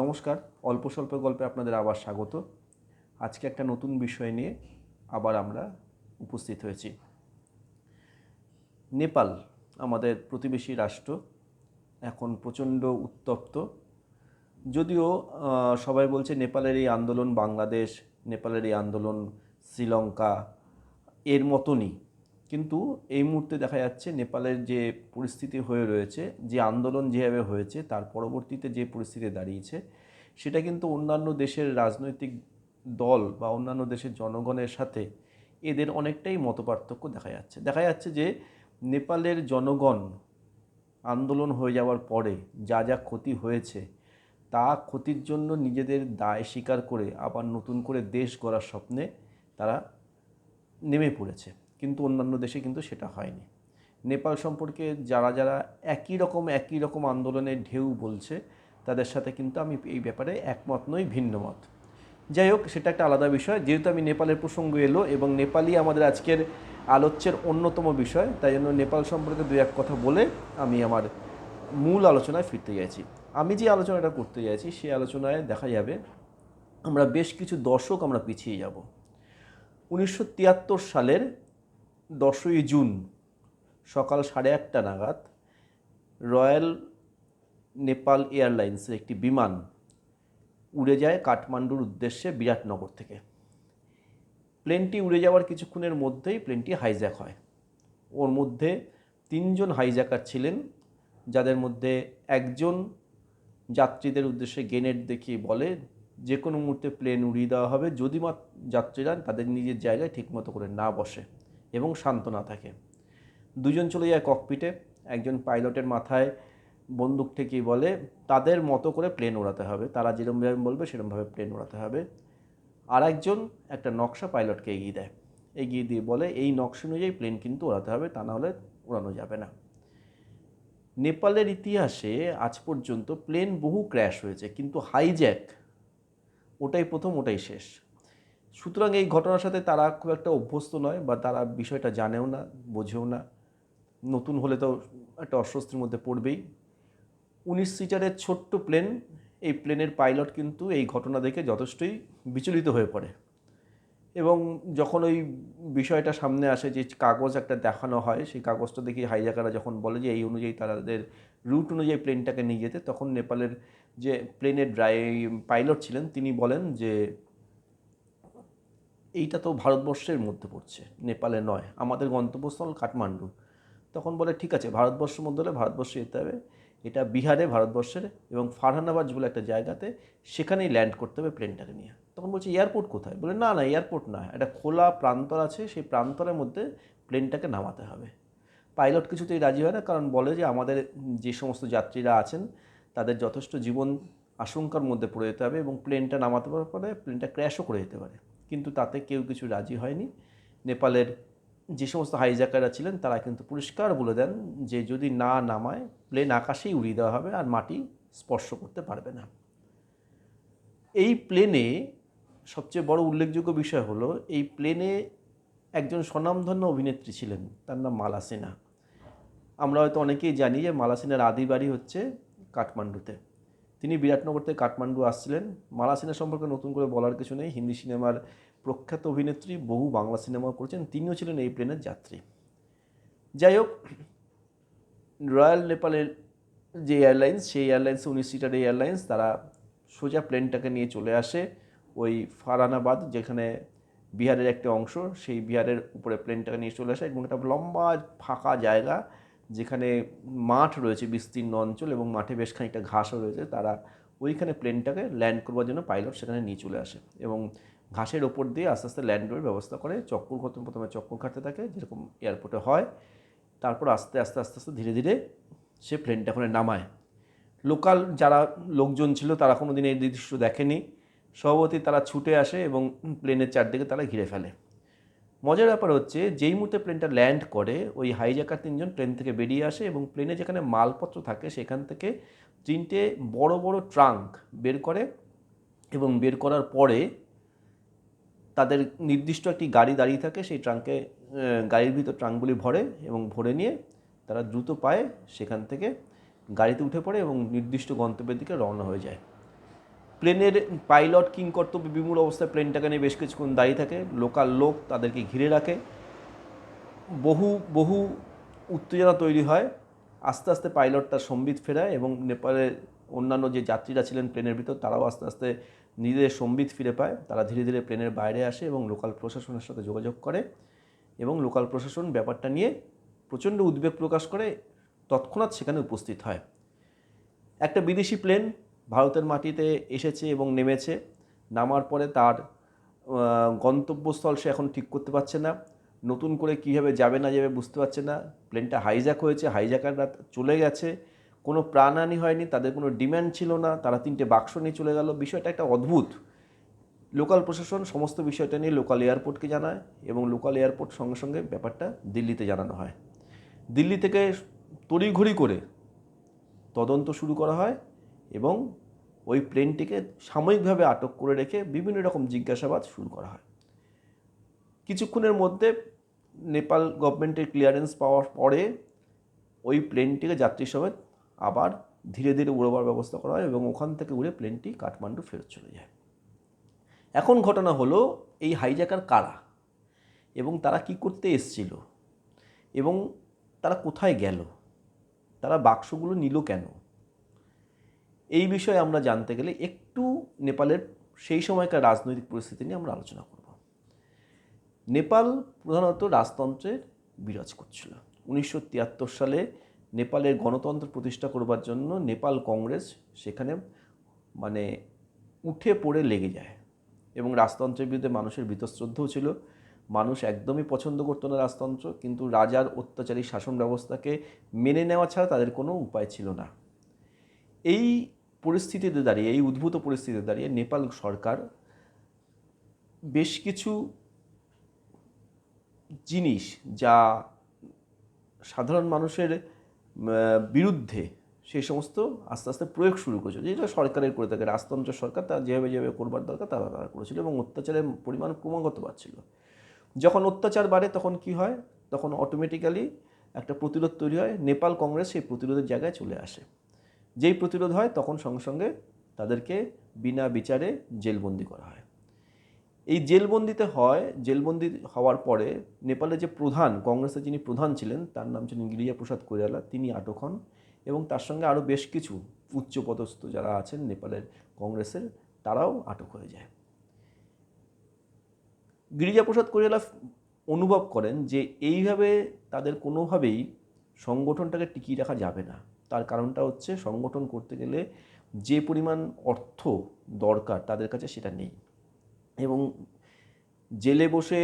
নমস্কার, অল্প স্বল্প গল্পে আপনাদের আবার স্বাগত। আজকে একটা নতুন বিষয় নিয়ে আবার আমরা উপস্থিত হয়েছি। নেপাল, আমাদের প্রতিবেশী রাষ্ট্র, এখন প্রচণ্ড উত্তপ্ত। যদিও সবাই বলছে নেপালের এই আন্দোলন বাংলাদেশ, নেপালের এই আন্দোলন শ্রীলঙ্কা, এর মতনই। কিন্তু এই মুহূর্তে দেখা যাচ্ছে নেপালের যে পরিস্থিতি হয়ে রয়েছে, যে আন্দোলন যেভাবে হয়েছে, তার পরবর্তীতে যে পরিস্থিতি দাঁড়িয়েছে, সেটা কিন্তু অন্যান্য দেশের রাজনৈতিক দল বা অন্যান্য দেশের জনগণের সাথে এদের অনেকটাই মতপার্থক্য দেখা যাচ্ছে। দেখা যাচ্ছে যে নেপালের জনগণ আন্দোলন হয়ে যাওয়ার পরে যা যা ক্ষতি হয়েছে, তা ক্ষতির জন্য নিজেদের দায় স্বীকার করে আবার নতুন করে দেশ গড়ার স্বপ্নে তারা নেমে পড়েছে। কিন্তু অন্যান্য দেশে কিন্তু সেটা হয়নি। নেপাল সম্পর্কে যারা যারা একই রকম একই রকম আন্দোলনের ঢেউ বলছে, তাদের সাথে কিন্তু আমি এই ব্যাপারে একমত নই, ভিন্ন মত। যাই হোক, সেটা একটা আলাদা বিষয়। যেহেতু আমি নেপালের প্রসঙ্গ এলো এবং নেপালই আমাদের আজকের আলোচ্যের অন্যতম বিষয়, তাই জন্য নেপাল সম্পর্কে দু এক কথা বলে আমি আমার মূল আলোচনায় ফিরতে যাচ্ছি। আমি যে আলোচনাটা করতে যাচ্ছি সেই আলোচনায় দেখা যাবে, আমরা বেশ কিছু দশক আমরা পিছিয়ে যাব। উনিশশো তিয়াত্তর সালের দশই জুন সকাল সাড়ে আটটা নাগাদ রয়্যাল নেপাল এয়ারলাইন্সের একটি বিমান উড়ে যায় কাঠমান্ডুর উদ্দেশ্যে বিরাটনগর থেকে। প্লেনটি উড়ে যাওয়ার কিছুক্ষণের মধ্যেই প্লেনটি হাইজ্যাক হয়। ওর মধ্যে তিনজন হাইজ্যাকার ছিলেন, যাদের মধ্যে একজন যাত্রীদের উদ্দেশ্যে গেনেট দেখিয়ে বলে, যে কোনো মুহূর্তে প্লেন উড়িয়ে দেওয়া হবে, যদি যাত্রীরা তাদের নিজের জায়গায় ঠিকমতো করে না বসে। এবং শান্ত না থাকে। দুজন চলে যায় ককপিটে একজন পাইলটের মাথায় বন্দুক ঠেকিয়ে বলে, তাদের মতো করে প্লেন ওড়াতে হবে। তারা যেরকমভাবে বলবে সেরকমভাবে প্লেন ওড়াতে হবে। আর একজন একটা নকশা পাইলটকে এগিয়ে দেয়। এগিয়ে দিয়ে বলে, এই নকশা অনুযায়ী প্লেন কিন্তু ওড়াতে হবে, তা না হলে ওড়ানো যাবে না। নেপালের ইতিহাসে আজ পর্যন্ত প্লেন বহু ক্র্যাশ হয়েছে, কিন্তু হাইজ্যাক ওটাই প্রথম, ওটাই শেষ। সুতরাং এই ঘটনার সাথে তারা খুব একটা অভ্যস্ত নয়, বা তারা বিষয়টা জানেও না, বোঝেও না। নতুন হলে তো একটা অস্বস্তির মধ্যে পড়বেই। উনিশ সিটারের ছোট্ট প্লেন, এই প্লেনের পাইলট কিন্তু এই ঘটনা দেখে যথেষ্টই বিচলিত হয়ে পড়ে। এবং যখন ওই বিষয়টা সামনে আসে যে কাগজ একটা দেখানো হয়, সেই কাগজটা দেখে হাইজাকাররা যখন বলে যে এই অনুযায়ী তাদের রুট অনুযায়ী প্লেনটাকে নিয়ে যেতে, তখন নেপালের যে প্লেনের ড্রাই পাইলট ছিলেন, তিনি বলেন যে এইটা তো ভারতবর্ষের মধ্যে পড়ছে, নেপালে নয়, আমাদের গন্তব্যস্থল কাঠমান্ডু। তখন বলে, ঠিক আছে, ভারতবর্ষের মধ্যে হলে ভারতবর্ষে যেতে হবে, এটা বিহারে, ভারতবর্ষের, এবং ফারহানাবাদ বলে একটা জায়গাতে সেখানেই ল্যান্ড করতে হবে প্লেনটাকে নিয়ে। তখন বলছে, এয়ারপোর্ট কোথায়? বলে, না না, এয়ারপোর্ট না, একটা খোলা প্রান্তর আছে, সেই প্রান্তরের মধ্যে প্লেনটাকে নামাতে হবে। পাইলট কিছুতেই রাজি হয় না, কারণ বলে যে, আমাদের যে সমস্ত যাত্রীরা আছেন, তাদের যথেষ্ট জীবন আশঙ্কার মধ্যে পড়ে যেতে হবে এবং প্লেনটা নামাতে পারার পরে প্লেনটা ক্র্যাশও করে যেতে পারে। কিন্তু তাতে কেউ কিছু রাজি হয়নি। নেপালের যে সমস্ত হাইজ্যাকাররা ছিলেন, তারা কিন্তু পরিষ্কার বলে দেন যে যদি না নামায়, প্লেন আকাশেই উড়িয়ে দেওয়া হবে আর মাটি স্পর্শ করতে পারবে না। এই প্লেনে সবচেয়ে বড় উল্লেখযোগ্য বিষয় হলো, এই প্লেনে একজন স্বনামধন্য অভিনেত্রী ছিলেন, তার নাম মালা সিনহা। আমরা হয়তো অনেকেই জানি যে মালা সিনহার আদি বাড়ি হচ্ছে কাঠমান্ডুতে। তিনি বিরাটনগর থেকে কাঠমান্ডু আসছিলেন। মালা সিনহা সম্পর্কে নতুন করে বলার কিছু নেই। হিন্দি সিনেমার প্রখ্যাত অভিনেত্রী বহু বাংলা সিনেমা করেছেন। তিনিও ছিলেন এই প্লেনের যাত্রী। যাই হোক, রয়্যাল নেপালের যে এয়ারলাইন্স, সেই এয়ারলাইন্স উনিশ সিটার এয়ারলাইন্স, তারা সোজা প্লেনটাকে নিয়ে চলে আসে ওই ফারানাবাদ যেখানে বিহারের একটা অংশ, সেই বিহারের উপরে প্লেনটাকে নিয়ে চলে আসে এবং একটা লম্বা ফাঁকা জায়গা। যেখানে মাঠ রয়েছে, বিস্তীর্ণ অঞ্চল এবং মাঠে বেশ খানিকটা ঘাসও রয়েছে, তারা ওইখানে প্লেনটাকে ল্যান্ড করবার জন্য পাইলট সেখানে নিয়ে চলে আসে এবং ঘাসের ওপর দিয়ে আস্তে আস্তে ল্যান্ড ল্যান্ডের ব্যবস্থা করে, চক্কর প্রথম প্রথমে চক্কর কাটতে থাকে, যেরকম এয়ারপোর্টে হয়, তারপর আস্তে আস্তে আস্তে আস্তে ধীরে ধীরে সে প্লেনটা ওখানে নামায়। লোকাল যারা লোকজন ছিল, তারা কোনো দিন এই দৃশ্য দেখেনি। সভাপতি তারা ছুটে আসে এবং প্লেনের চারদিকে তারা ঘিরে ফেলে। মজার ব্যাপার হচ্ছে, যেই মুহূর্তে প্লেনটা ল্যান্ড করে, ওই হাইজ্যাকার তিনজন প্লেন থেকে বেরিয়ে আসে এবং প্লেনে যেখানে মালপত্র থাকে, সেখান থেকে তিনটে বড় বড় ট্রাঙ্ক বের করে এবং বের করার পরে তাদের নির্দিষ্ট একটি গাড়ি দাঁড়িয়ে থাকে, সেই ট্রাঙ্কে গাড়ির ভিতর ট্রাঙ্কগুলি ভরে এবং ভরে নিয়ে তারা দ্রুত পায়ে সেখান থেকে গাড়িতে উঠে পড়ে এবং নির্দিষ্ট গন্তব্যের দিকে রওনা হয়ে যায়। প্লেনের পাইলট কিং কর্তব্য বিমূল অবস্থায় প্লেনটাকে নিয়ে বেশ কিছুক্ষণ দাঁড়িয়ে থাকে। লোকাল লোক তাদেরকে ঘিরে রাখে। বহু বহু উত্তেজনা তৈরি হয়। আস্তে আস্তে পাইলট তার সম্বিত ফেরায় এবং নেপালের অন্যান্য যে যাত্রীরা ছিলেন প্লেনের ভিতর, তারাও আস্তে আস্তে নিজেদের সম্বিত ফিরে পায়। তারা ধীরে ধীরে প্লেনের বাইরে আসে এবং লোকাল প্রশাসনের সাথে যোগাযোগ করে এবং লোকাল প্রশাসন ব্যাপারটা নিয়ে প্রচণ্ড উদ্বেগ প্রকাশ করে, তৎক্ষণাৎ সেখানে উপস্থিত হয়। একটা বিদেশি প্লেন ভারতের মাটিতে এসেছে এবং নেমেছে, নামার পরে তার গন্তব্যস্থল সে এখন ঠিক করতে পারছে না। নতুন করে কীভাবে যাবে না যাবে বুঝতে পারছে না। প্লেনটা হাইজ্যাক হয়েছে হাইজ্যাকাররা চলে গেছে। কোনো প্রাণহানি হয়নি, তাদের কোনো ডিম্যান্ড ছিল না। তারা তিনটে বাক্স নিয়ে চলে গেল। বিষয়টা একটা অদ্ভুত। লোকাল প্রশাসন সমস্ত বিষয়টা নিয়ে লোকাল এয়ারপোর্টকে জানায় এবং লোকাল এয়ারপোর্ট সঙ্গে সঙ্গে ব্যাপারটা দিল্লিতে জানানো হয়। দিল্লি থেকে তড়িঘড়ি করে তদন্ত শুরু করা হয়। এবং ওই প্লেনটিকে সাময়িকভাবে আটক করে রেখে বিভিন্ন রকম জিজ্ঞাসাবাদ শুরু করা হয়। কিছুক্ষণের মধ্যে নেপাল গভর্নমেন্টের ক্লিয়ারেন্স পাওয়ার পরে ওই প্লেনটিকে যাত্রী সমেত আবার ধীরে ধীরে উড়োবার ব্যবস্থা করা হয় এবং ওখান থেকে উড়ে প্লেনটি কাঠমান্ডু ফেরত চলে যায়। এখন ঘটনা হলো, এই হাইজ্যাকার কারা? এবং তারা কি করতে এসছিল? এবং তারা কোথায় গেল? তারা বাক্সগুলো নিল কেন? এই বিষয়ে আমরা জানতে গেলে একটু নেপালের সেই সময়কার রাজনৈতিক পরিস্থিতি নিয়ে আমরা আলোচনা করব। নেপাল প্রধানত রাজতন্ত্রের বিরাজ করছিল। উনিশশো তিয়াত্তর সালে নেপালের গণতন্ত্র প্রতিষ্ঠা করবার জন্য নেপাল কংগ্রেস সেখানে মানে উঠে পড়ে লেগে যায় এবং রাজতন্ত্রের বিরুদ্ধে মানুষের বীতশ্রদ্ধাও ছিল। মানুষ একদমই পছন্দ করতো না রাজতন্ত্র, কিন্তু রাজার অত্যাচারী শাসন ব্যবস্থাকে মেনে নেওয়া ছাড়া তাদের কোনো উপায় ছিল না। এই পরিস্থিতিতে দাঁড়িয়ে, এই উদ্ভূত পরিস্থিতিতে দাঁড়িয়ে নেপাল সরকার বেশ কিছু জিনিস যা সাধারণ মানুষের বিরুদ্ধে সেই সমস্ত আস্তে আস্তে প্রয়োগ শুরু করেছিল। যেটা সরকারের করে থাকে, রাজতন্ত্র সরকার তারা যেভাবে যেভাবে করবার দরকার তারা তারা করেছিল এবং অত্যাচারের পরিমাণ ক্রমাগত বাড়ছিল। যখন অত্যাচার বাড়ে তখন কি হয়? তখন অটোমেটিক্যালি একটা প্রতিরোধ তৈরি হয়। নেপাল কংগ্রেস সেই প্রতিরোধের জায়গায় চলে আসে। যেই প্রতিরোধ হয়, তখন সঙ্গে সঙ্গে তাদেরকে বিনা বিচারে জেলবন্দি করা হয়। এই জেলবন্দিতে হয়, জেলবন্দি হওয়ার পরে নেপালের যে প্রধান, কংগ্রেসের যিনি প্রধান ছিলেন, তার নাম ছিলেন গিরিজা প্রসাদ কৈরালা তিনি আটক হন এবং তার সঙ্গে আরও বেশ কিছু উচ্চপদস্থ যারা আছেন নেপালের কংগ্রেসের, তারাও আটক হয়ে যায়। গিরিজাপ্রসাদ কৈরালা অনুভব করেন যে এইভাবে তাদের কোনোভাবেই সংগঠনটাকে টিকিয়ে রাখা যাবে না। তার কারণটা হচ্ছে সংগঠন করতে গেলে যে পরিমাণ অর্থ দরকার তাদের কাছে সেটা নেই। এবং জেলে বসে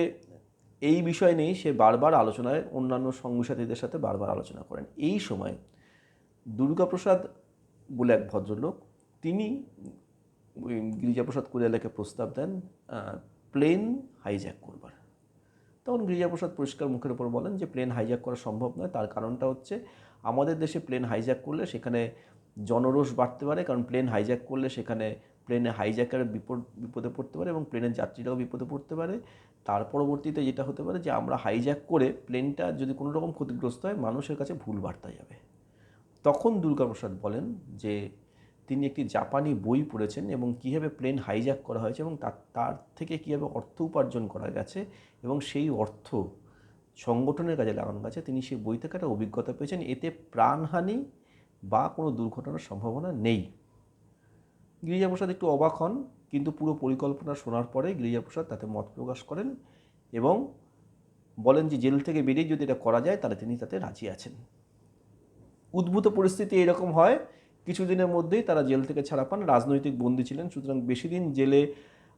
এই বিষয় নেই সে বারবার আলোচনায় অন্যান্য সঙ্গীসাথীদের সাথে বারবার আলোচনা করেন। এই সময় দুর্গাপ্রসাদ বলে এক ভদ্রলোক, তিনি গিরিজাপ্রসাদ কুরিয়ালাকে প্রস্তাব দেন প্লেন হাইজ্যাক করবার। তখন গিরিজাপ্রসাদ পরিষ্কার মুখের উপর বলেন যে, প্লেন হাইজ্যাক করা সম্ভব নয়। তার কারণটা হচ্ছে আমাদের দেশে প্লেন হাইজ্যাক করলে সেখানে জনরোষ বাড়তে পারে, কারণ প্লেন হাইজ্যাক করলে সেখানে প্লেনে হাইজ্যাকের বিপদ, বিপদে পড়তে পারে এবং প্লেনের যাত্রীরাও বিপদে পড়তে পারে। তার পরবর্তীতে যেটা হতে পারে যে, আমরা হাইজ্যাক করে প্লেনটা যদি কোনো রকম ক্ষতিগ্রস্ত হয়, মানুষের কাছে ভুল বার্তা যাবে। তখন দুর্গাপ্রসাদ বলেন যে, তিনি একটি জাপানি বই পড়েছেন এবং কীভাবে প্লেন হাইজ্যাক করা হয়েছে এবং তার তার থেকে কীভাবে অর্থ উপার্জন করা গেছে এবং সেই অর্থ সংগঠনের কাজে লাগানো গেছে। তিনি সেই বই থেকে একটা অভিজ্ঞতা পেয়েছেন। এতে প্রাণহানি বা কোনো দুর্ঘটনার সম্ভাবনা নেই। গিরিজাপ্রসাদ একটু অবাক হন, কিন্তু পুরো পরিকল্পনা শোনার পরে গিরিজাপ্রসাদ তাতে মত প্রকাশ করেন এবং বলেন যে, জেল থেকে বেরিয়ে যদি এটা করা যায়, তাহলে তিনি তাতে রাজি আছেন। উদ্ভূত পরিস্থিতি এরকম হয়, কিছুদিনের মধ্যেই তারা জেল থেকে ছাড়া পান। রাজনৈতিক বন্দী ছিলেন, সুতরাং বেশি দিন জেলে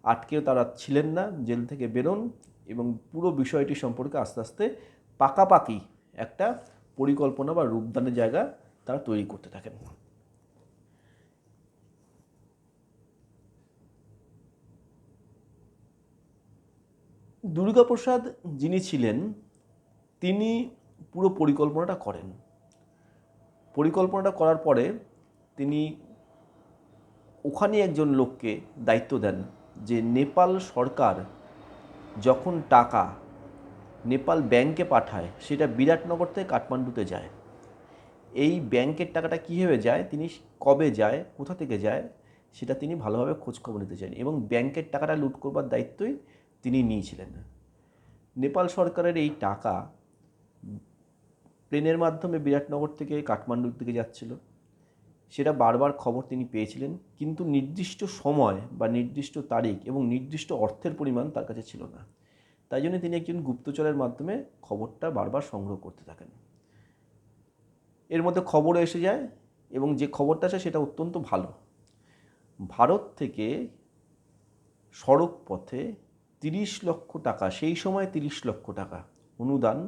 আটকেও তারা ছিলেন না। জেল থেকে বেরোন এবং পুরো বিষয়টি সম্পর্কে আস্তে আস্তে পাকাপাকি একটা পরিকল্পনা বা রূপদানের জায়গা তারা তৈরি করতে থাকেন। দুর্গাপ্রসাদ যিনি ছিলেন, তিনি পুরো পরিকল্পনাটা করেন। পরিকল্পনাটা করার পরে তিনি ওখানে একজন লোককে দায়িত্ব দেন যে নেপাল সরকার যখন টাকা নেপাল ব্যাংকে পাঠায়, সেটা বিরাটনগর থেকে কাঠমান্ডুতে যায়। এই ব্যাংকের টাকাটা কীভাবে যায়, তিনি কবে যায়, কোথা থেকে যায়, সেটা তিনি ভালোভাবে খোঁজখবর নিতে চান এবং ব্যাংকের টাকাটা লুট করবার দায়িত্বই তিনি নিয়েছিলেন। নেপাল সরকারের এই টাকা প্লেনের মাধ্যমে বিরাটনগর থেকে কাঠমান্ডুর দিকে যাচ্ছিল। সেটা বারবার খবর তিনি পেয়েছিলেন, কিন্তু নির্দিষ্ট সময় বা নির্দিষ্ট তারিখ এবং নির্দিষ্ট অর্থের পরিমাণ তার কাছে ছিল না। তাই জন্য তিনি একজন গুপ্তচরের মাধ্যমে খবরটা বারবার সংগ্রহ করতে থাকেন। এর মধ্যে খবর এসে যায় এবং যে খবরটা আসে সেটা অত্যন্ত ভালো। ভারত থেকে সড়ক পথে তিরিশ লক্ষ টাকা, সেই সময় তিরিশ লক্ষ টাকা অনুদান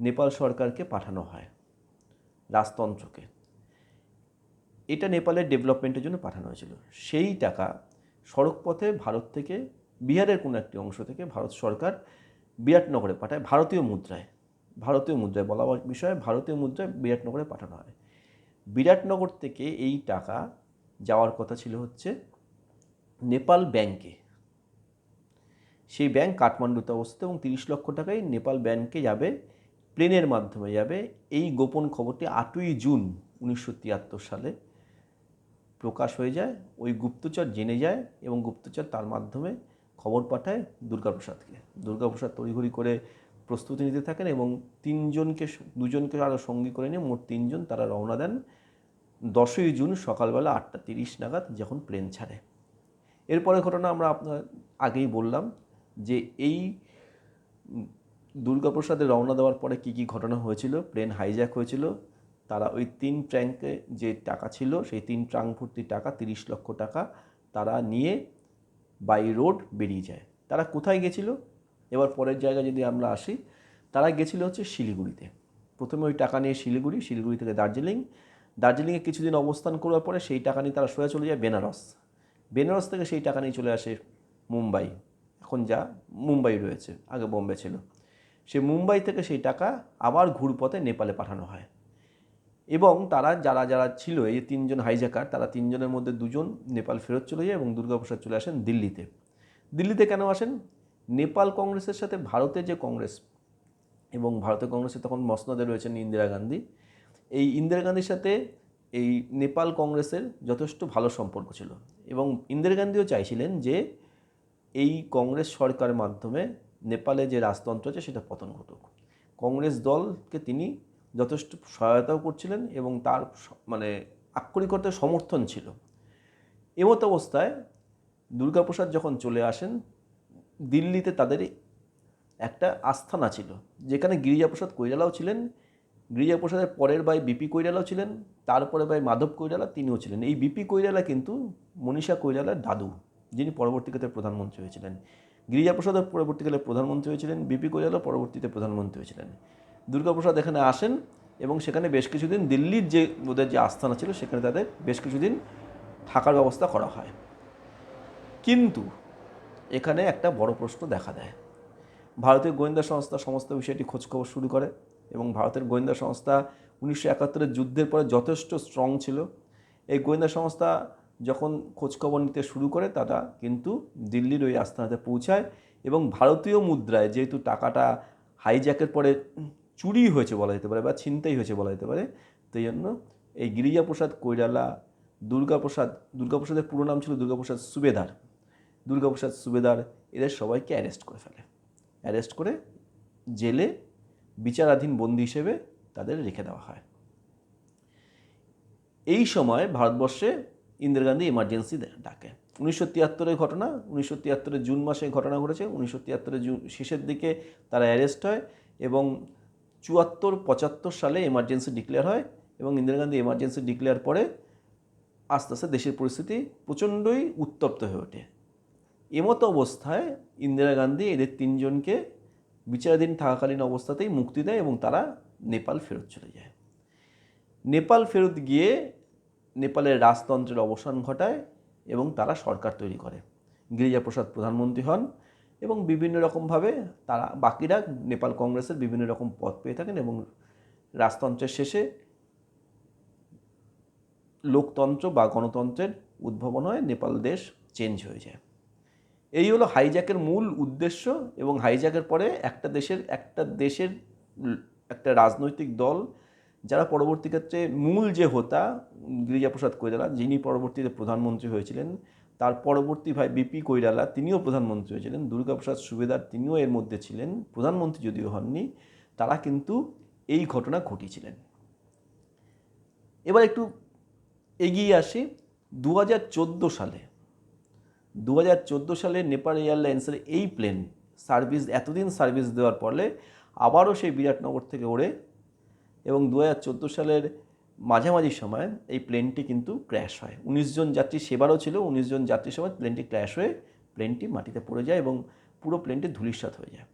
নেপাল সরকারকে পাঠানো হয় রাজতন্ত্রকে। এটা নেপালের ডেভেলপমেন্টের জন্য পাঠানো হয়েছিল। সেই টাকা সড়কপথে ভারত থেকে, বিহারের কোনো একটি অংশ থেকে ভারত সরকার বিরাটনগরে পাঠায়, ভারতীয় মুদ্রায়। ভারতীয় মুদ্রায় বলা বিষয়ে ভারতীয় মুদ্রায় বিরাটনগরে পাঠানো হয়। বিরাটনগর থেকে এই টাকা যাওয়ার কথা ছিল হচ্ছে নেপাল ব্যাংকে। সেই ব্যাংক কাঠমান্ডুতে অবস্থিত এবং তিরিশ লক্ষ টাকাই নেপাল ব্যাংকে যাবে, প্লেনের মাধ্যমে যাবে। এই গোপন খবরটি আটই জুন উনিশশো তিয়াত্তর সালে প্রকাশ হয়ে যায়, ওই গুপ্তচর জেনে যায় এবং গুপ্তচর তার মাধ্যমে খবর পাঠায় দুর্গাপ্রসাদকে। দুর্গাপ্রসাদ তড়িঘড়ি করে প্রস্তুতি নিতে থাকেন এবং তিনজনকে দুজনকে আরও সঙ্গী করে নিয়ে মোট তিনজন তারা রওনা দেন দশই জুন সকালবেলা আটটা তিরিশ নাগাদ যখন প্লেন ছাড়ে। এরপরে ঘটনা আমরা আপনার আগেই বললাম যে এই দুর্গাপ্রসাদে রওনা দেওয়ার পরে কী কী ঘটনা হয়েছিল, প্লেন হাইজ্যাক হয়েছিল তারা ওই তিন ট্র্যাঙ্কে যে টাকা ছিল, সেই তিন ট্রাঙ্ক ভর্তি টাকা, তিরিশ লক্ষ টাকা তারা নিয়ে বাই রোড বেরিয়ে যায়। তারা কোথায় গেছিল? এবার পরের জায়গায় যদি আমরা আসি, তারা গেছিল হচ্ছে শিলিগুড়িতে। প্রথমে ওই টাকা নিয়ে শিলিগুড়ি শিলিগুড়ি থেকে দার্জিলিং। দার্জিলিংয়ে কিছুদিন অবস্থান করার পরে সেই টাকা নিয়ে তারা সোজা চলে যায় বেনারস। বেনারস থেকে সেই টাকা নিয়ে চলে আসে মুম্বাই। এখন যা মুম্বাই রয়েছে, আগে বোম্বে ছিল। সে মুম্বাই থেকে সেই টাকা আবার ঘুরপথে নেপালে পাঠানো হয়। এবং তারা যারা যারা ছিল, এই তিনজন হাইজ্যাকার তারা তিনজনের মধ্যে দুজন নেপাল ফেরত চলে যায় এবং দুর্গাপ্রসাদ চলে আসেন দিল্লিতে। দিল্লিতে কেন আসেন? নেপাল কংগ্রেসের সাথে ভারতের যে কংগ্রেস এবং ভারতের কংগ্রেসে তখন মসনদে রয়েছেন ইন্দিরা গান্ধী। এই ইন্দিরা গান্ধীর সাথে এই নেপাল কংগ্রেসের যথেষ্ট ভালো সম্পর্ক ছিল এবং ইন্দিরা গান্ধীও চাইছিলেন যে এই কংগ্রেস সরকারের মাধ্যমে নেপালে যে রাজতন্ত্র আছে সেটা পতন ঘটুক। কংগ্রেস দলকে তিনি যথেষ্ট সহায়তাও করছিলেন এবং তার মানে আক্ষরিক সমর্থন ছিল। এমত অবস্থায় দুর্গাপ্রসাদ যখন চলে আসেন, দিল্লিতে তাদের একটা আস্থানা ছিল, যেখানে গিরিজাপ্রসাদ কৈরালাও ছিলেন, গিরিজাপ্রসাদের পরের ভাই বিপি কৈরালাও ছিলেন, তারপরে ভাই মাধব কৈরালা তিনিও ছিলেন। এই বিপি কৈরালা কিন্তু মনীষা কৈরালার দাদু, যিনি পরবর্তীকালে প্রধানমন্ত্রী হয়েছিলেন। গিরিজাপ্রসাদের পরবর্তীকালে প্রধানমন্ত্রী হয়েছিলেন বিপি কৈরালা পরবর্তীতে প্রধানমন্ত্রী হয়েছিলেন। দুর্গাপ্রসাদ এখানে আসেন এবং সেখানে বেশ কিছুদিন দিল্লির যে ওদের যে আস্থানা ছিল, সেখানে তাদের বেশ কিছুদিন থাকার ব্যবস্থা করা হয়। কিন্তু এখানে একটা বড় প্রশ্ন দেখা দেয়। ভারতীয় গোয়েন্দা সংস্থা সমস্ত বিষয়টি খোঁজখবর শুরু করে এবং ভারতের গোয়েন্দা সংস্থা উনিশশো একাত্তরের যুদ্ধের পরে যথেষ্ট স্ট্রং ছিল। এই গোয়েন্দা সংস্থা যখন খোঁজখবর নিতে শুরু করে, তারা কিন্তু দিল্লির ওই আস্থানাতে পৌঁছায় এবং ভারতীয় মুদ্রায় যেহেতু টাকাটা হাইজ্যাকের পরে চুরি হয়েছে বলা যেতে পারে বা ছিনতাই হয়েছে বলা যেতে পারে। সেই জন্য এই গিরিজাপ্রসাদ কৈরালা, দুর্গাপ্রসাদ, দুর্গাপ্রসাদের পুরো নাম ছিল দুর্গাপ্রসাদ সুবেদার। দুর্গাপ্রসাদ সুবেদার এদের সবাইকে অ্যারেস্ট করে ফেলে। অ্যারেস্ট করে জেলে বিচারাধীন বন্দি হিসেবে তাদের রেখে দেওয়া হয়। এই সময় ভারতবর্ষে ইন্দিরা গান্ধী এমার্জেন্সি ডাকে। উনিশশো তিয়াত্তরের ঘটনা, উনিশশো তিয়াত্তরের জুন মাসে ঘটনা ঘটেছে, উনিশশো তিয়াত্তরের জুন শেষের দিকে তারা অ্যারেস্ট হয় এবং চুয়াত্তর, পঁচাত্তর সালে এমার্জেন্সি ডিক্লেয়ার হয় এবং ইন্দিরা গান্ধী এমার্জেন্সি ডিক্লেয়ার পরে আস্তে আস্তে দেশের পরিস্থিতি প্রচণ্ডই উত্তপ্ত হয়ে ওঠে। এমতো অবস্থায় ইন্দিরা গান্ধী এদের তিনজনকে বিচারাধীন থাকাকালীন অবস্থাতেই মুক্তি দেয় এবং তারা নেপাল ফেরত চলে যায়। নেপাল ফেরত গিয়ে নেপালের রাজতন্ত্রের অবসান ঘটায় এবং তারা সরকার তৈরি করে। গিরিজাপ্রসাদ প্রধানমন্ত্রী হন এবং বিভিন্ন রকমভাবে তারা, বাকিরা নেপাল কংগ্রেসের বিভিন্ন রকম পদ পেয়ে থাকেন এবং রাজতন্ত্রের শেষে লোকতন্ত্র বা গণতন্ত্রের উদ্ভাবন হয় নেপাল দেশ চেঞ্জ হয়ে যায়। এই হলো হাইজ্যাকের মূল উদ্দেশ্য এবং হাইজ্যাকের পরে একটা দেশের একটা দেশের একটা রাজনৈতিক দল যারা পরবর্তী ক্ষেত্রে মূল যে হোতা, গিরিজাপ্রসাদ কৈরালা যিনি পরবর্তীতে প্রধানমন্ত্রী হয়েছিলেন তার পরবর্তী ভাই বিপি কৈরালা, তিনিও প্রধানমন্ত্রী হয়েছিলেন। দুর্গাপ্রসাদ সুবেদার তিনিও এর মধ্যে ছিলেন। প্রধানমন্ত্রী যদিও হননি, তারা কিন্তু এই ঘটনা ঘটিয়েছিলেন। এবার একটু এগিয়ে আসি। দু হাজার চোদ্দ সালে দু হাজার চোদ্দ সালে নেপাল এয়ারলাইন্সের এই প্লেন সার্ভিস, এতদিন সার্ভিস দেওয়ার ফলে আবারও সেই বিরাটনগর থেকে ওড়ে এবং দু হাজার চোদ্দ সালের মাঝামাঝি সময় এই প্লেনটি কিন্তু ক্র্যাশ হয়। উনিশ জন যাত্রী সেবারও ছিল, উনিশ জন যাত্রীর সময় প্লেনটি ক্র্যাশ হয়ে প্লেনটি মাটিতে পড়ে যায় এবং পুরো প্লেনটি ধূলিসাৎ হয়ে যায়।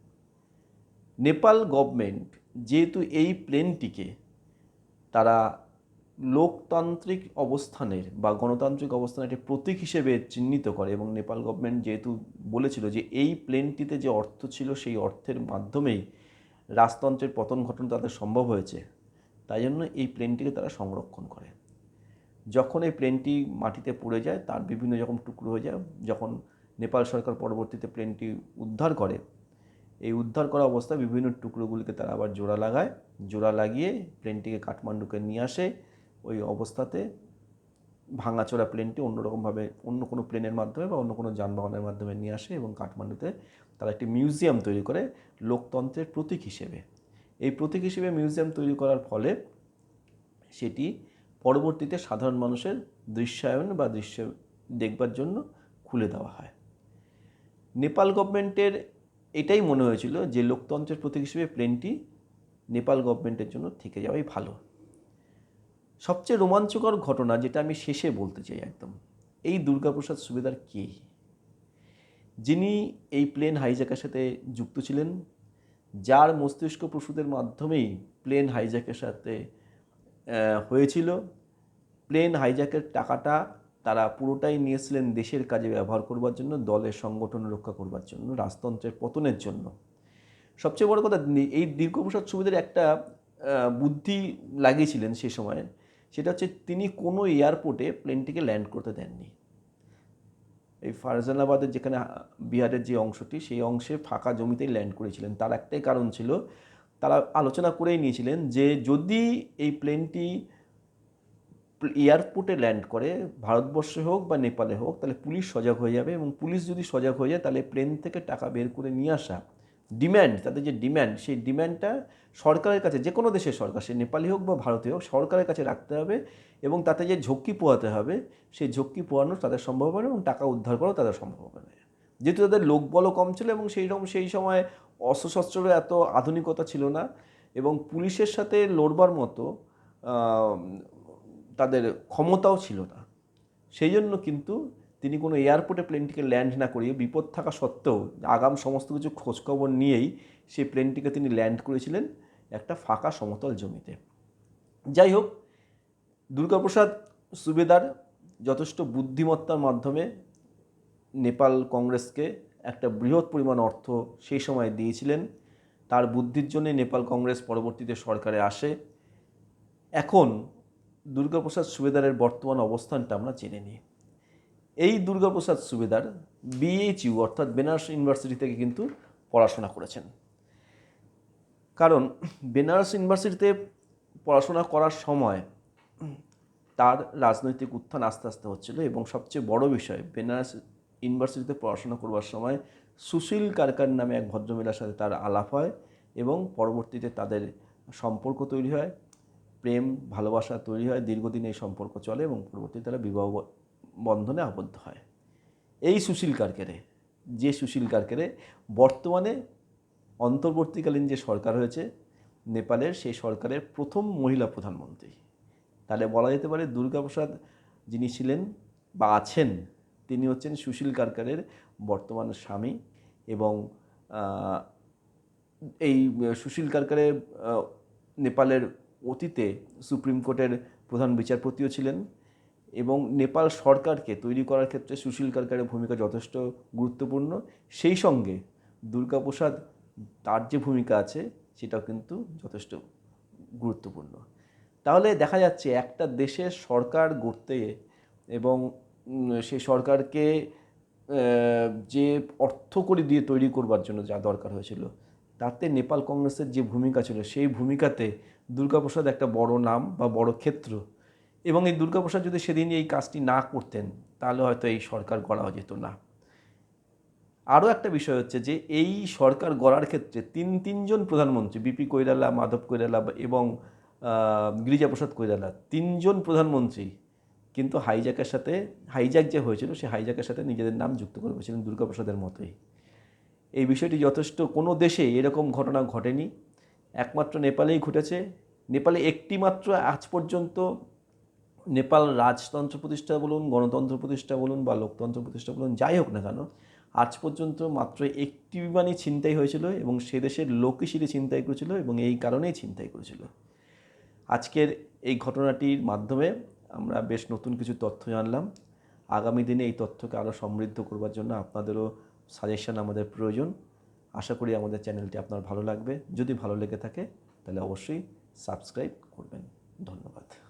নেপাল গভর্নমেন্ট যেহেতু এই প্লেনটিকে তারা লোকতান্ত্রিক অবস্থানের বা গণতান্ত্রিক অবস্থানের একটি প্রতীক হিসেবে চিহ্নিত করে এবং নেপাল গভর্নমেন্ট যেহেতু বলেছিল যে এই প্লেনটিতে যে অর্থ ছিল সেই অর্থের মাধ্যমেই রাজতন্ত্রের পতন ঘটনা তাদের সম্ভব হয়েছে। তাই জন্য এই প্লেনটিকে তারা সংরক্ষণ করে। যখন এই প্লেনটি মাটিতে পড়ে যায়, তার বিভিন্ন রকম টুকরো হয়ে যায়, যখন নেপাল সরকার পরবর্তীতে প্লেনটি উদ্ধার করে, এই উদ্ধার করা অবস্থায় বিভিন্ন টুকরোগুলিকে তারা আবার জোড়া লাগায়, জোড়া লাগিয়ে প্লেনটিকে কাঠমান্ডুকে নিয়ে আসে। ওই অবস্থাতে ভাঙাচোরা প্লেনটি অন্যরকমভাবে অন্য কোনো প্লেনের মাধ্যমে বা অন্য কোনো যানবাহনের মাধ্যমে নিয়ে আসে এবং কাঠমান্ডুতে তারা একটি মিউজিয়াম তৈরি করে, লোকতন্ত্রের প্রতীক হিসেবে। এই প্রতীক হিসেবে মিউজিয়াম তৈরি করার ফলে সেটি পরবর্তীতে সাধারণ মানুষের দৃশ্যায়ন বা দৃশ্য দেখবার জন্য খুলে দেওয়া হয়। নেপাল গভর্নমেন্টের এটাই মনে হয়েছিল যে লোকতন্ত্রের প্রতীক হিসেবে প্লেনটি নেপাল গভর্নমেন্টের জন্য থেকে যাওয়াই ভালো। সবচেয়ে রোমাঞ্চকর ঘটনা যেটা আমি শেষে বলতে চাই একদম, এই দুর্গাপ্রসাদ সুবেদার কে? যিনি এই প্লেন হাইজ্যাকের সাথে যুক্ত ছিলেন যার মস্তিষ্ক প্রসূতের মাধ্যমেই প্লেন হাইজ্যাকের সাথে হয়েছিল। প্লেন হাইজ্যাকের টাকাটা তারা পুরোটাই নিয়েছিলেন দেশের কাজে ব্যবহার করবার জন্য, দলের সংগঠন রক্ষা করবার জন্য, রাজতন্ত্রের পতনের জন্য। সবচেয়ে বড় কথা, এই দীর্ঘপ্রসাদ সুবিধার একটা বুদ্ধি লাগিয়েছিলেন সে সময়, সেটা হচ্ছে তিনি কোনো এয়ারপোর্টে প্লেনটিকে ল্যান্ড করতে দেননি। এই ফারজানাবাদের যেখানে বিহারের যে অংশটি, সেই অংশে ফাঁকা জমিতেই ল্যান্ড করেছিলেন। তার একটাই কারণ ছিল, তারা আলোচনা করেই নিয়েছিলেন যে যদি এই প্লেনটি এয়ারপোর্টে ল্যান্ড করে, ভারতবর্ষে হোক বা নেপালে হোক, তাহলে পুলিশ সজাগ হয়ে যাবে এবং পুলিশ যদি সজাগ হয়ে যায়, তাহলে প্লেন থেকে টাকা বের করে নিয়ে আসা ডিম্যান্ড তাদের যে ডিম্যান্ড সেই ডিম্যান্ডটা সরকারের কাছে, যে কোনো দেশের সরকার, সে নেপালি হোক বা ভারতীয় হোক, সরকারের কাছে রাখতে হবে এবং তাতে যে ঝক্কি পোয়াতে হবে, সেই ঝক্কি পোয়ানো তাদের সম্ভব হবে এবং টাকা উদ্ধার করাও তাদের সম্ভব হবে না। যেহেতু তাদের লোকবলও কম ছিল এবং সেই রকম, সেই সময় অস্ত্রশস্ত্রেরও এত আধুনিকতা ছিল না এবং পুলিশের সাথে লড়বার মতো তাদের ক্ষমতাও ছিল না। সেই জন্য কিন্তু তিনি কোনো এয়ারপোর্টে প্লেনটিকে ল্যান্ড না করিয়ে, বিপদ থাকা সত্ত্বেও আগাম সমস্ত কিছু খোঁজখবর নিয়েই সেই প্লেনটিকে তিনি ল্যান্ড করেছিলেন। একটা ফাঁকা সমতল জমিতে। যাই হোক, দুর্গাপ্রসাদ সুবেদার যথেষ্ট বুদ্ধিমত্তার মাধ্যমে নেপাল কংগ্রেসকে একটা বৃহৎ পরিমাণ অর্থ সেই সময় দিয়েছিলেন। তার বুদ্ধির জন্যে নেপাল কংগ্রেস পরবর্তীতে সরকারে আসে। এখন দুর্গাপ্রসাদ সুবেদারের বর্তমান অবস্থানটা আমরা জেনে নিই। এই দুর্গাপ্রসাদ সুবেদার বিএইচইউ অর্থাৎ বেনারস ইউনিভার্সিটি থেকে কিন্তু পড়াশোনা করেছেন। কারণ বেনারস ইউনিভার্সিটিতে পড়াশোনা করার সময় তার রাজনৈতিক উত্থান আস্তে আস্তে হচ্ছিল এবং সবচেয়ে বড় বিষয়, বেনারস ইউনিভার্সিটিতে পড়াশোনা করবার সময় সুশীল কারকার নামে এক ভদ্রমহিলার সাথে তার আলাপ হয় এবং পরবর্তীতে তাদের সম্পর্ক তৈরি হয়, প্রেম, ভালোবাসা তৈরি হয়, দীর্ঘদিন এই সম্পর্ক চলে এবং পরবর্তীতে তারা বিবাহ বন্ধনে আবদ্ধ হয়। এই সুশীল কারকেরে, যে সুশীল কারকেরে বর্তমানে অন্তর্বর্তীকালীন যে সরকার হয়েছে, নেপালের সেই সরকারের প্রথম মহিলা প্রধানমন্ত্রী। তাহলে বলা যেতে পারে দুর্গাপ্রসাদ যিনি ছিলেন বা আছেন, তিনি হচ্ছেন সুশীল কারকারের বর্তমান স্বামী এবং এই সুশীল কারকারে নেপালের অতীতে সুপ্রিম কোর্টের প্রধান বিচারপতিও ছিলেন এবং নেপাল সরকারকে তৈরি করার ক্ষেত্রে সুশীল কারকারের ভূমিকা যথেষ্ট গুরুত্বপূর্ণ। সেই সঙ্গে দুর্গাপ্রসাদ তার যে ভূমিকা আছে, সেটাও কিন্তু যথেষ্ট গুরুত্বপূর্ণ। তাহলে দেখা যাচ্ছে একটা দেশের সরকার গড়তে এবং সেই সরকারকে যে অর্থকড়ি দিয়ে তৈরি করবার জন্য যা দরকার হয়েছিল, তাতে নেপাল কংগ্রেসের যে ভূমিকা ছিল, সেই ভূমিকাতে দুর্গাপ্রসাদ একটা বড় নাম বা বড় ক্ষেত্র। এবং এই দুর্গাপ্রসাদ যদি সেদিন এই কাজটি না করতেন, তাহলে হয়তো এই সরকার গড়াও যেত না। আরও একটা বিষয় হচ্ছে যে এই সরকার গড়ার ক্ষেত্রে তিন তিনজন প্রধানমন্ত্রী বিপি কৈরালা মাধব কৈরালা এবং গিরিজাপ্রসাদ কৈরালা তিনজন প্রধানমন্ত্রী কিন্তু হাইজ্যাকের সাথে, হাইজ্যাক যে হয়েছিল সেই হাইজ্যাকের সাথে নিজেদের নাম যুক্ত করে বসেছিলেন দুর্গাপ্রসাদের মতোই। এই বিষয়টি যথেষ্ট কোনো দেশে এরকম ঘটনা ঘটেনি। একমাত্র নেপালেই ঘটেছে। নেপালে একটি মাত্র আজ পর্যন্ত নেপাল রাজতন্ত্র প্রতিষ্ঠা বলুন, গণতন্ত্র প্রতিষ্ঠা বলুন বা লোকতন্ত্র প্রতিষ্ঠা বলুন, যাই হোক না কেন আজ পর্যন্ত মাত্র একটি বিমানই ছিনতাই হয়েছিল এবং সে দেশের লোকই সেটি ছিনতাই করেছিল এবং এই কারণেই ছিনতাই করেছিল। আজকের এই ঘটনাটির মাধ্যমে আমরা বেশ নতুন কিছু তথ্য জানলাম। আগামী দিনে এই তথ্যকে আরও সমৃদ্ধ করবার জন্য আপনাদেরও সাজেশন আমাদের প্রয়োজন। আশা করি আমাদের চ্যানেলটি আপনার ভালো লাগবে। যদি ভালো লেগে থাকে, তাহলে অবশ্যই সাবস্ক্রাইব করবেন। ধন্যবাদ।